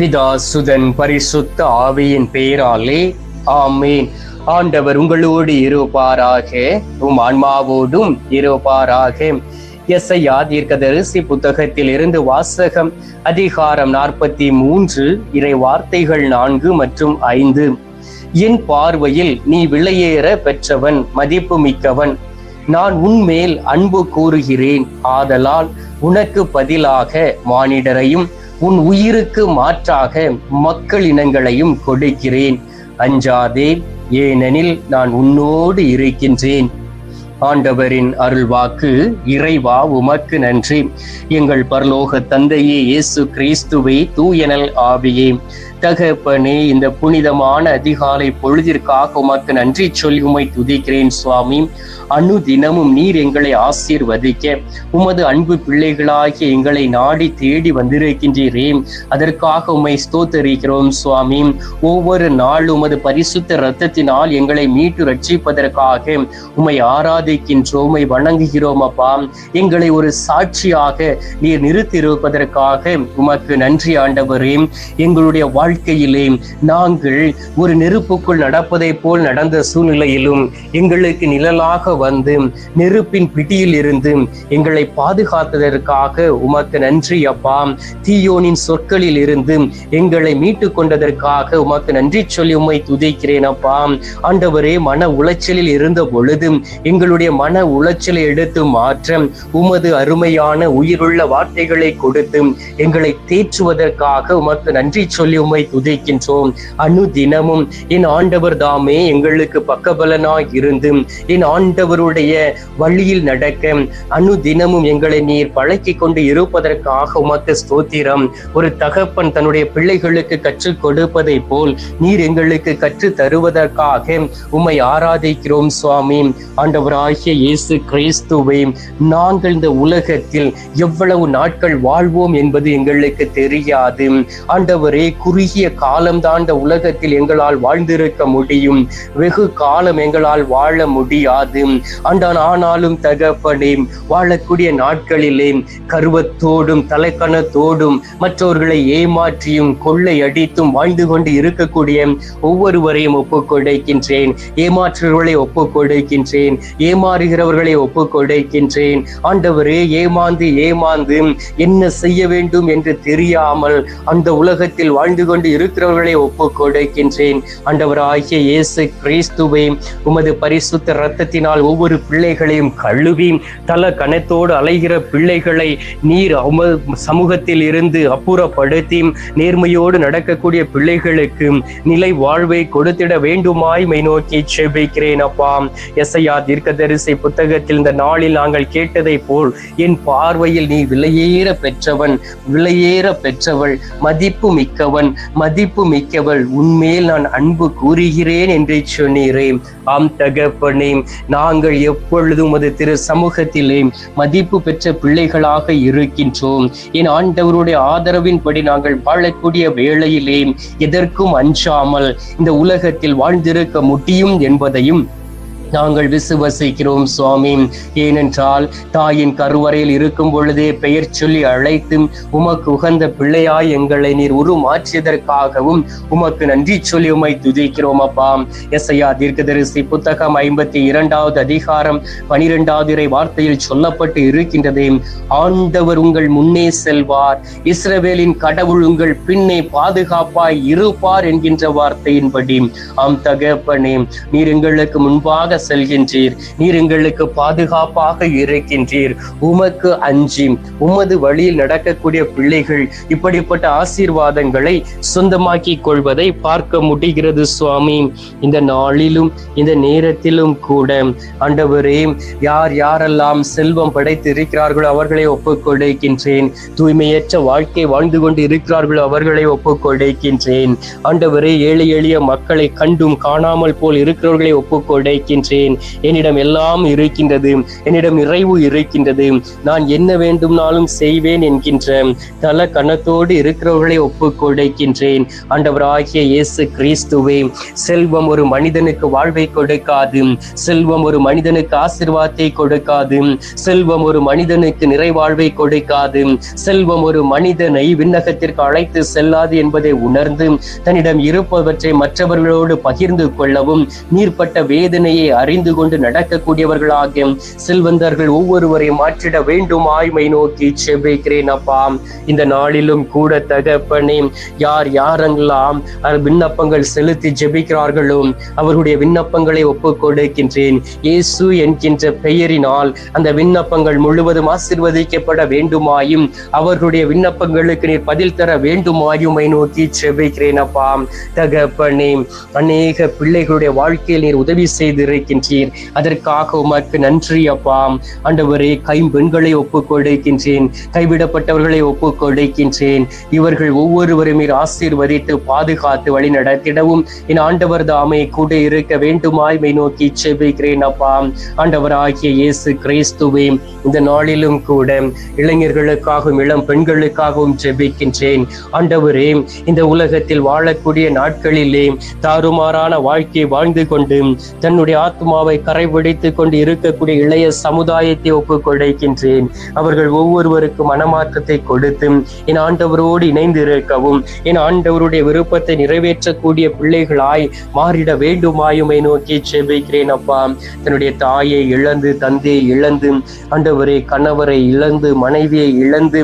பிதா சுதன் பரிசுத்த ஆவியின் பெயராலே ஆமீன். ஆண்டவர் உங்களோடு இருப்பாராக உம் ஆன்மாவோடும் இருப்பாராக. எஸ்ஐயா தீர்க்கதரிசி புத்தகத்தில் இருந்து வாசகம் அதிகாரம் நாற்பத்தி மூன்று இறை வார்த்தைகள் நான்கு மற்றும் ஐந்து. என் பார்வையில் நீ விலையேற பெற்றவன் மதிப்பு மிக்கவன். நான் உன்மேல் அன்பு கூறுகிறேன் ஆதலால் உனக்கு பதிலாக மானிடரையும் உன் உயிருக்கு மாற்றாக மக்கள் இனங்களையும் கொடுக்கிறேன். அஞ்சாதே ஏனெனில் நான் உன்னோடு இருக்கின்றேன். ஆண்டவரின் அருள்வாக்கு இறைவா உமக்கு நன்றி. எங்கள் பரலோக தந்தையே இயேசு கிறிஸ்துவை தூயனல் ஆவியே. தகப்பனே இந்த புனிதமான அதிகாலை பொழுதிற்காக உமக்கு நன்றி சொல்லி உமை துதிக்கிறேன் சுவாமி. அணு தினமும் நீர் எங்களை ஆசீர்வதிக்க. உமது அன்பு பிள்ளைகளாகிய எங்களை நாடி தேடி வந்திருக்கின்றீரே. அதற்காக உமை ஸ்தோத்தரிக்கிறோம் சுவாமி. ஒவ்வொரு நாள் உமது பரிசுத்த இரத்தத்தினால் எங்களை மீட்டு ரட்சிப்பதற்காக உமை ஆராதிக்கின்றோம் உமை வணங்குகிறோம் அப்பா. எங்களை ஒரு சாட்சியாக நீர் நிறுத்தியிருப்பதற்காக உமக்கு நன்றி ஆண்டவரே. எங்களுடைய வாழ்க்கையிலே நாங்கள் ஒரு நெருப்புக்குள் நடப்பதை போல் நடந்த சூழ்நிலையிலும் எங்களுக்கு நிழலாக வந்து நெருப்பின் பிடியில் இருந்து எங்களை பாதுகாத்ததற்காக உமக்கு நன்றி அப்பா. தீயோனின் சொற்களில் இருந்து எங்களை மீட்டு கொண்டதற்காக உமக்கு நன்றி சொல்லி உம்மை துதிக்கிறேன் அப்பா. ஆண்டவரே மன உளைச்சலில் இருந்த பொழுது எங்களுடைய மன உளைச்சலை எடுத்து மாற்ற உமது அருமையான உயிருள்ள வார்த்தைகளை கொடுத்து எங்களை தேற்றுவதற்காக உமக்கு நன்றி சொல்லி உம்மை துதிக்கின்றோம். அனு தினமும் என் ஆண்டவர் தாமே எங்களுக்கு பக்கபலனாய் இருந்து என் ஆண்டவருடைய வழியில் நடக்க அனு தினமும் எங்களை நீர் பழக்கி கொண்டு இருப்பதற்காக உமக்கு ஸ்தோத்திரம். ஒரு தகப்பன் தன்னுடைய பிள்ளைகளுக்கு கற்றுக் கொடுப்பதை போல் நீர் எங்களுக்கு கற்று தருவதற்காக உம்மை ஆராதிக்கிறோம் சுவாமி. ஆண்டவராகிய இயேசு கிறிஸ்துவை நாங்கள் இந்த உலகத்தில் எவ்வளவு நாட்கள் வாழ்வோம் என்பது எங்களுக்கு தெரியாது. ஆண்டவரே குறி குறுகிய காலம் தாண்ட உலகத்தில் எங்களால் வாழ்ந்திருக்க முடியும். வெகு காலம் எங்களால் வாழ முடியாது. ஆண்டான் ஆனாலும் தகப்பனே வாழக்கூடிய நாட்களிலே கருவத்தோடும் தலைக்கணத்தோடும் மற்றவர்களை ஏமாற்றியும் கொள்ளையடித்தும் வாழ்ந்து கொண்டு இருக்கக்கூடிய ஒவ்வொருவரையும் ஒப்புக்கொடைக்கின்றேன் ஏமாற்றுவர்களை ஒப்புக்கொடைக்கின்றேன் ஏமாறுகிறவர்களை ஒப்புக்கொடைக்கின்றேன் ஆண்டவரே ஏமாந்து ஏமாந்து என்ன செய்ய வேண்டும் என்று தெரியாமல் அந்த உலகத்தில் வாழ்ந்து கொண்டு இருக்கிறவர்களை ஒப்பு கொடுக்கின்றேன் அண்டவர் ஆண்டவராகிய இயேசு கிறிஸ்துவை உமது பரிசுத்த இரத்தத்தினால் ஒவ்வொரு பிள்ளைகளையும் கழுவி தல கணத்தோடு அலைகிற பிள்ளைகளை நீர் சமூகத்தில் இருந்து அப்புறப்படுத்தி நேர்மையோடு நடக்கக்கூடிய பிள்ளைகளுக்கு நிலை வாழ்வை கொடுத்திட வேண்டுமாய் மை நோக்கி செபிக்கிறேன் அப்பா. எஸ்ஐயா தீர்க்கதரிசி புத்தகத்தில் இந்த நாளில் நாங்கள் கேட்டதை போல் என் பார்வையில் நீ விலையேற பெற்றவன் விலையேற பெற்றவள் மதிப்பு மிக்கவன் மதிப்பு மிக்கவள் உண்மையில் நான் அன்பு கூறுகிறேன் என்று சொன்னீரேன் ஆம் தகப்பனே நாங்கள் எப்பொழுதும் அது திரு சமூகத்திலே மதிப்பு பெற்ற பிள்ளைகளாக இருக்கின்றோம். என் ஆண்டவருடைய ஆதரவின்படி நாங்கள் வாழக்கூடிய வேளையிலே எதற்கும் அஞ்சாமல் இந்த உலகத்தில் வாழ்ந்திருக்க முடியும் என்பதையும் நாங்கள் விசுவசிக்கிறோம் சுவாமி. ஏனென்றால் தாயின் கருவறையில் இருக்கும் பொழுதே பெயர் சொல்லி அழைத்து உமக்கு உகந்த பிள்ளையாய் எங்களை நீர் உருமாற்றியதற்காகவும் உமக்கு நன்றி சொல்லி உமை துதிக்கிறோம் அப்பா. எஸ்ஐயா தீர்க்கதரிசி புத்தகம் ஐம்பத்தி இரண்டாவது அதிகாரம் பனிரெண்டாவது இறை வார்த்தையில் சொல்லப்பட்டு இருக்கின்றதே. ஆண்டவர் உங்கள் முன்னே செல்வார். இஸ்ரவேலின் கடவுள் உங்கள் பின்னே பாதுகாப்பாய் இருப்பார் என்கின்ற வார்த்தையின்படி. ஆம் தகப்பனே நீர் எங்களுக்கு முன்பாக செல்கின்றீர். நீர் எங்களுக்கு பாதுகாப்பாக இருக்கின்றீர். உமக்கு அஞ்சி உமது வழியில் நடக்கக்கூடிய பிள்ளைகள் இப்படிப்பட்ட ஆசீர்வாதங்களை சொந்தமாக்கி கொள்வதை பார்க்க முடிகிறது சுவாமி. இந்த நாளிலும் இந்த நேரத்திலும் கூட ஆண்டவரே யார் யாரெல்லாம் செல்வம் படைத்து இருக்கிறார்களோ அவர்களை ஒப்புக்கொடுக்கின்றேன். தூய்மையற்ற வாழ்க்கை வாழ்ந்து கொண்டு இருக்கிறார்களோ அவர்களை ஒப்புக்கொடுக்கின்றேன். ஆண்டவரே ஏழை எளிய மக்களை கண்டும் காணாமல் போல் இருக்கிறவர்களை ஒப்புக்கொடுக்கின்றேன். இருக்கின்றேன் என்னிடம் எல்லாம் இருக்கின்றது. என்னிடம் நிறைவு இருக்கின்றது. நான் என்ன வேண்டும்னாலும் செய்வேன் என்கின்ற தல கணத்தோடு இருக்கிறவர்களை ஒப்புக் கொடுக்கின்றேன். ஆண்டவராகிய இயேசு கிறிஸ்துவே செல்வம் ஒரு மனிதனுக்கு வாழ்வை கொடுக்காது. செல்வம் ஒரு மனிதனுக்கு ஆசிர்வாதத்தை கொடுக்காது. செல்வம் ஒரு மனிதனுக்கு நிறைவாழ்வை கொடுக்காது. செல்வம் ஒரு மனிதனை விண்ணகத்திற்கு அழைத்து செல்லாது என்பதை உணர்ந்து தன்னிடம் இருப்பவற்றை மற்றவர்களோடு பகிர்ந்து கொள்ளவும் நீர்ப்பட்ட வேதனையை அறிந்து கொண்டு நடக்கக்கூடியவர்களாக செல்வந்தர்கள் ஒவ்வொருவரையும் மாற்றிட வேண்டும் ஆய்மை நோக்கி செபிக்கிறேன் அப்பா. இந்த நாளிலும் கூட தகப்பனே யார் யாரெல்லாம் விண்ணப்பங்கள் செலுத்தி ஜெபிக்கிறார்களோ அவர்களுடைய விண்ணப்பங்களை ஒப்புக் கொடுக்கின்றேன் இயேசு என்கின்ற பெயரினால் அந்த விண்ணப்பங்கள் முழுவதும் ஆசிர்வதிக்கப்பட வேண்டுமாயும் அவர்களுடைய விண்ணப்பங்களுக்கு நீர் பதில் தர வேண்டுமாயும் நோக்கி செபிக்கிறேன் அப்பா. தகப்பனே அநேக பிள்ளைகளுடைய வாழ்க்கையில் நீர் உதவி செய்திருக்கின்றீர் அதற்காக உமக்கு நன்றி அப்பா. ஆண்டவரே கைம்பெண்களை ஒப்புக் கொடுக்கின்றேன் கைவிடப்பட்டவர்களை ஒப்புக் கொடுக்கின்றேன் இவர்கள் ஒவ்வொருவரும் ஆசீர்வதித்து பாதுகாத்து வழி நடத்திடவும். என் ஆண்டவர் தாமே கூட இருக்க வேண்டுமாய் மை நோக்கி செபிக்கிறேன் அப்பா. ஆண்டவராகிய இயேசு கிறிஸ்துவே இந்த நாளிலும் கூட இளைஞர்களுக்காகவும் இளம் பெண்களுக்காகவும் ஜெபிக்கின்றேன் ஆண்டவரே இந்த உலகத்தில் வாழக்கூடிய நாட்களிலே தாறுமாறான வாழ்க்கையை வாழ்ந்து கொண்டு தன்னுடைய ஆத்மாவை கரைபிடித்துக் கொண்டு இருக்கக்கூடிய இளைய சமுதாயத்தை ஒப்புக் கொடுக்கின்றேன் அவர்கள் ஒவ்வொருவருக்கும் மனமாற்றத்தை கொடுத்து என் ஆண்டவரோடு இணைந்து இருக்கவும் என் ஆண்டவருடைய விருப்பத்தை நிறைவேற்றக்கூடிய பிள்ளைகளாய் மாறிட வேண்டுமாயுமை நோக்கி செபிக்கிறேன் அப்பா. தன்னுடைய தாயை இழந்து தந்தையை இழந்து ஆண்டவரே கணவரை இழந்து மனைவியை இழந்து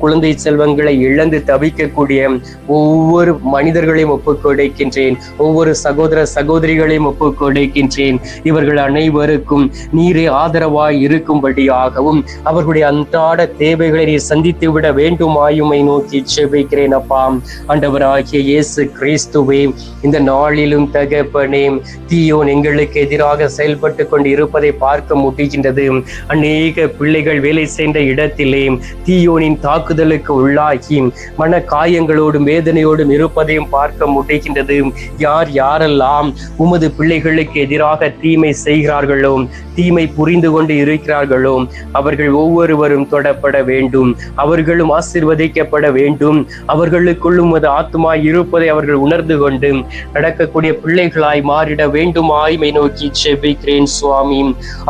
குழந்தை செல்வங்களை இழந்து தவிக்கக்கூடிய ஒவ்வொரு மனிதர்களையும் ஒப்புக் கொடுக்கின்றேன் ஒவ்வொரு சகோதர சகோதரிகளையும் ஒப்புக் கொடுக்கின்றேன் இவர்கள் அனைவருக்கும் நீரே ஆதரவாய் இருக்கும்படியாகவும் அவர்களுடைய அன்றாட தேவைகளை நீர் சந்தித்து விட வேண்டுமாயுமை நோக்கி செபிக்கிறேன் அப்பா. ஆண்டவராகிய இயேசு கிறிஸ்துவே இந்த நாளிலும் தகப்பனே தீயோன் எங்களுக்கு எதிராக செயல்பட்டு கொண்டு இருப்பதை பார்க்க முடிகின்றது. அநேக பிள்ளைகள் வேலை செய்த இடத்திலே தீயோனின் தாக்குதலுக்கு உள்ளாகி மன காயங்களோடும் வேதனையோடும் இருப்பதையும் பார்க்க முடிகின்றது. யார் யாரெல்லாம் உமது பிள்ளைகளுக்கு எதிராக எதற்காக தீமை செய்கிறார்களோ தீமை புரிந்து கொண்டு இருக்கிறார்களோ அவர்கள் ஒவ்வொருவரும் தொடப்பட வேண்டும். அவர்களும் ஆசிர்வதிக்கப்பட வேண்டும். அவர்களுக்குள்ளும் அது ஆத்மா இருப்பதை அவர்கள் உணர்ந்து கொண்டு நடக்கக்கூடிய பிள்ளைகளாய் மாறிட வேண்டும் ஆய்மை நோக்கி செபிக்கிறேன் சுவாமி.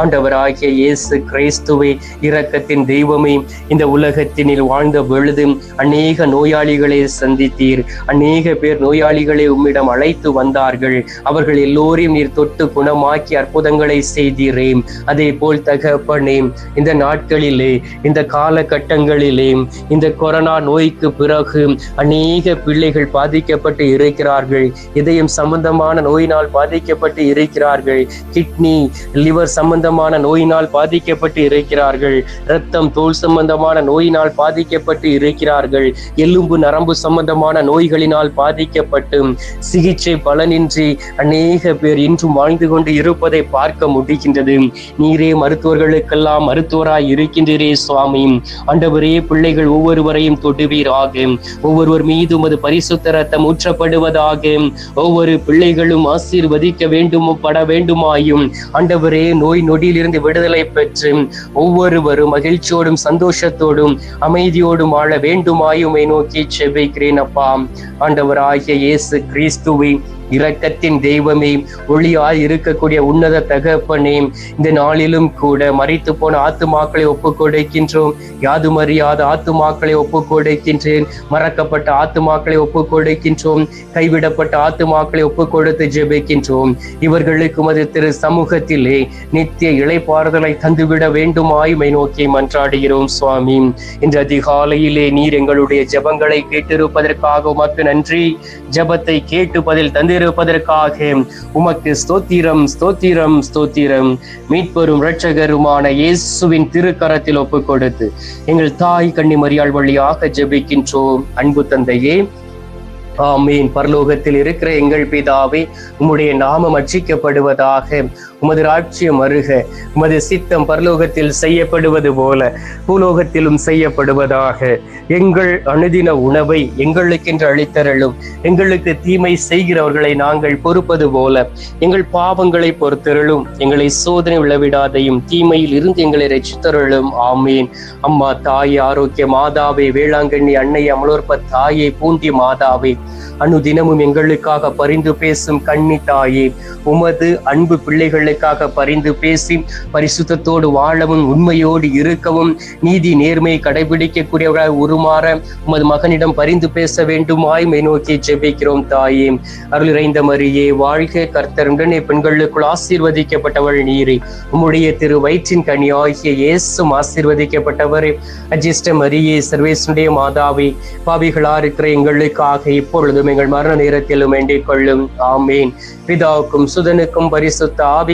ஆண்டவராகிய இயேசு கிறிஸ்துவை இரக்கத்தின் தெய்வமே இந்த உலகத்தினில் வாழ்ந்த பொழுது அநேக நோயாளிகளை சந்தித்தீர். அநேக பேர் நோயாளிகளை உம்மிடம் அழைத்து வந்தார்கள். அவர்கள் எல்லோரையும் நீர் தொட்டு குணமாக்கி அற்புதங்களை செய்தீரே. அதே போல் தகப்பனே இந்த நாட்களிலே இந்த காலகட்டங்களிலே இந்த கொரோனா நோய்க்கு பிறகு அநேக பிள்ளைகள் பாதிக்கப்பட்டு இருக்கிறார்கள். இதயம் சம்பந்தமான நோயினால் பாதிக்கப்பட்டு இருக்கிறார்கள். கிட்னி லிவர் சம்பந்தமான நோயினால் பாதிக்கப்பட்டு இருக்கிறார்கள். ரத்தம் தோல் சம்பந்தமான நோயினால் பாதிக்கப்பட்டு இருக்கிறார்கள். எலும்பு நரம்பு சம்பந்தமான நோய்களினால் பாதிக்கப்பட்டு சிகிச்சை பலனின்றி அநேக பேர் இன்றும் வாழ்ந்து கொண்டு கொண்டு இருப்பதை பார்க்க முடிகின்றது. நீரே மருத்துவர்களுக்கெல்லாம் மருத்துவராய் இருக்கின்றீரே சுவாமி. ஆண்டவரே பிள்ளைகள் ஒவ்வொருவரையும் தொடுவீராக. ஒவ்வொருவர் மீது உமது பரிசுத்த ரத்தம் ஊற்றப்படுவதாக. ஒவ்வொரு பிள்ளைகளும் ஆசீர்வதிக்க வேண்டும் பட வேண்டுமாயும். ஆண்டவரே நோய் நொடியிலிருந்து விடுதலை பெற்று ஒவ்வொருவரும் மகிழ்ச்சியோடும் சந்தோஷத்தோடும் அமைதியோடும் வாழ வேண்டுமாயுமை நோக்கி செபிக்கிறேன் அப்பா. ஆண்டவராகிய இயேசு கிறிஸ்துவை இரக்கத்தின் தெய்வமே ஒளியாய் இருக்கக்கூடிய உன்னத தகப்பனே இந்த நாளிலும் கூட மறைத்து போன ஆத்துமாக்களை ஒப்பு கொடுக்கின்றோம் யாதும் அறியாத ஆத்துமாக்களை ஒப்பு கொடுக்கின்றேன் மறக்கப்பட்ட ஆத்துமாக்களை ஒப்பு கொடுக்கின்றோம் கைவிடப்பட்ட ஆத்துமாக்களை ஒப்புக் கொடுத்து ஜெபிக்கின்றோம். இவர்களுக்கு மது திரு சமூகத்திலே நித்திய இலைப்பாறுதலை தந்துவிட வேண்டுமாயுமை நோக்கி மன்றாடுகிறோம் சுவாமி. இன்று அதிகாலையிலே நீர் எங்களுடைய ஜெபங்களை கேட்டிருப்பதற்காக உமக்கு நன்றி. ஜெபத்தை கேட்டு பதில் தந்திரு தந்திருப்பதற்காக உமக்கு ஸ்தோத்திரம் ஸ்தோத்திரம் ஸ்தோத்திரம். மீட்பெரும் இரட்சகருமான இயேசுவின் திருக்கரத்தில் ஒப்பு கொடுத்து எங்கள் தாய் கண்ணி மரியாள் வழியாக ஜெபிக்கின்றோம். அன்பு தந்தையே ஆமீன். பரலோகத்தில் இருக்கிற எங்கள் பிதாவே உம்முடைய நாமம் அச்சிக்கப்படுவதாக உமது ராட்சியம் அருக உமது சித்தம் பரலோகத்தில் செய்யப்படுவது போல பூலோகத்திலும் செய்யப்படுவதாக. எங்கள் அனுதின உணவை எங்களுக்கென்று அளித்தரலும் எங்களுக்கு தீமை செய்கிறவர்களை நாங்கள் பொறுப்பது போல எங்கள் பாவங்களை பொறுத்தருளும். எங்களை சோதனை விழவிடாதையும் தீமையில் இருந்து எங்களை ரசித்தருளும் ஆமீன். அம்மா தாய் ஆரோக்கிய மாதாவே வேளாங்கண்ணி அன்னை அமலோற்ப தாயை பூண்டி மாதாவே அனுதினமும் எங்களுக்காக பரிந்து பேசும் கண்ணி தாயே உமது அன்பு பிள்ளைகளுக்காக பரிந்து பேசி பரிசுத்தத்தோடு வாழவும் உண்மையோடு இருக்கவும் நீதி நேர்மையை கடைபிடிக்கக்கூடியவர்களாக உருமாற உமது மகனிடம் பரிந்து பேச வேண்டுமாய் நோக்கி ஜெபிக்கிறோம் தாயே. அருளிறைந்த மரியே வாழ்க கர்த்தருடனே பெண்களுக்குள் ஆசீர்வதிக்கப்பட்டவள் நீரே. உம்முடைய திரு வயிற்றின் கனி ஆகிய இயேசும் ஆசீர்வதிக்கப்பட்டவரே. அஜிஷ்ட மரியே சர்வேசனுடைய மாதாவே பாவிகளா இருக்கிற எங்களுக்காக இப்பொழுதும் எங்கள் மரண நேரத்திலும் வேண்டிக் கொள்ளும். ஆமேன். பிதாவுக்கும் சுதனுக்கும் பரிசுத்த ஆவி